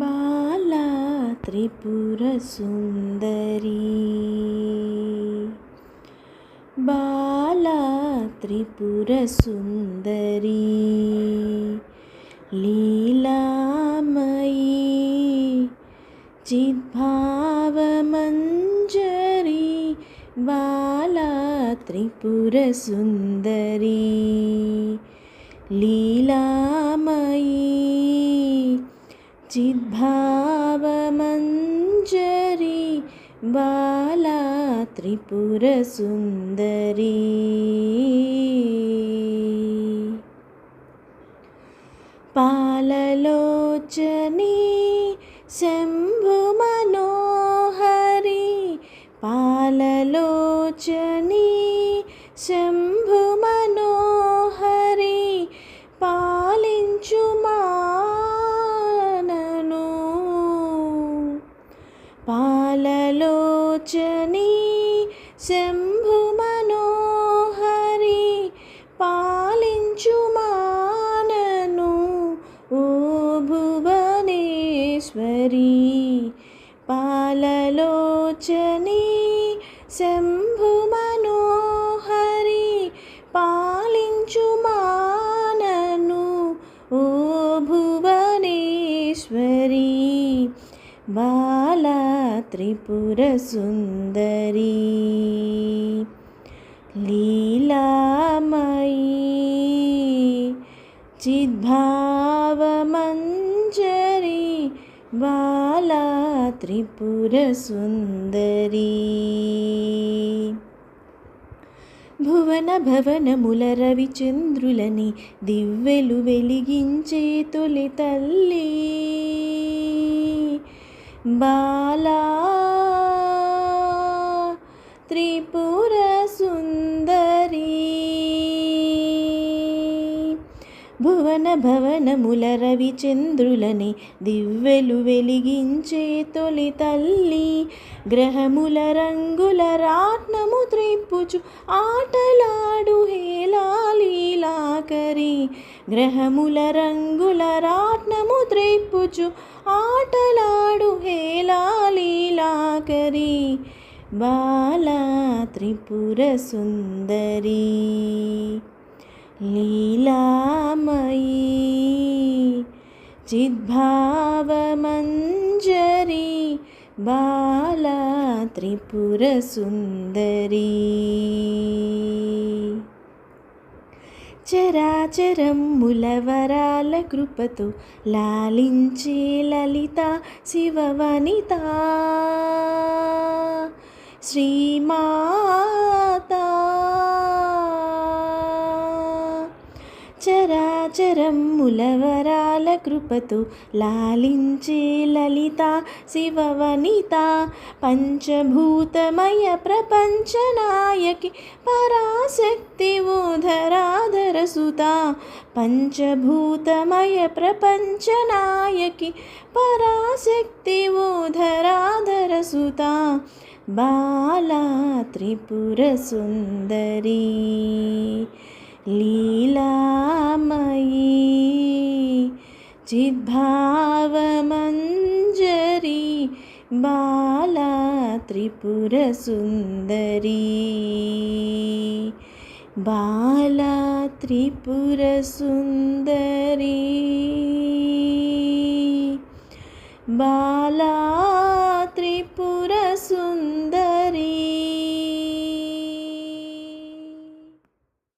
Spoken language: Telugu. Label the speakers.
Speaker 1: बाला त्रिपुरसुन्दरी बाला त्रिपुरसुन्दरी लीलामयी चिद्भावमञ्जरी। बाला त्रिपुरसुन्दरी लीलामयी चिद्भावमञ्जरी बाला त्रिपुरसुन्दरी। पाललोचनी शम्भुमनोहरी पाललोचनी కలలోచని శంభు మనోహరి పాలించు మానను ఓ భువనేశ్వరి. పాలలోచని శంభు మనోహరి పాలించు మానను ఓ భువనేశ్వరి. బా త్రిపుర సుందరి లీలామయీ చిద్భావమంజరి బాలా త్రిపుర సుందరి భువన భవనముల రవిచంద్రులని దివ్వెలు వెలిగించే తొలి తల్లి. బాలా త్రిపుర భువన భవనముల రవిచంద్రులని దివ్వెలు వెలిగించే తొలి తల్లి. గ్రహముల రంగుల రాట్నము త్రిప్పుచు ఆటలాడు హేలాలీలాకరి గ్రహముల రంగుల రాట్నము త్రిప్పుచు ఆటలాడు హేలాలీలాకరి బాలా త్రిపుర సుందరి. లీలామయీ చిద్భావమంజరీ బాలా త్రిపుర సుందరి. చరాచరముల వరాల కృపతో లాలించే లలిత శివవనిత శ్రీమా చరాచరముల కృపతు లాలించే లలిత శివవనిత పంచభూతమయ ప్రపంచనాయకి పరాశక్తి ఊధరాధరసుత పంచభూతమయ ప్రపంచనాయకి పరాశక్తి ఊధరాధరసుత బాలా త్రిపుర సుందరీ లీలామయీ चिद्भावमञ्जरी बाला त्रिपुरसुन्दरी बाला त्रिपुरसुन्दरी बाला त्रिपुर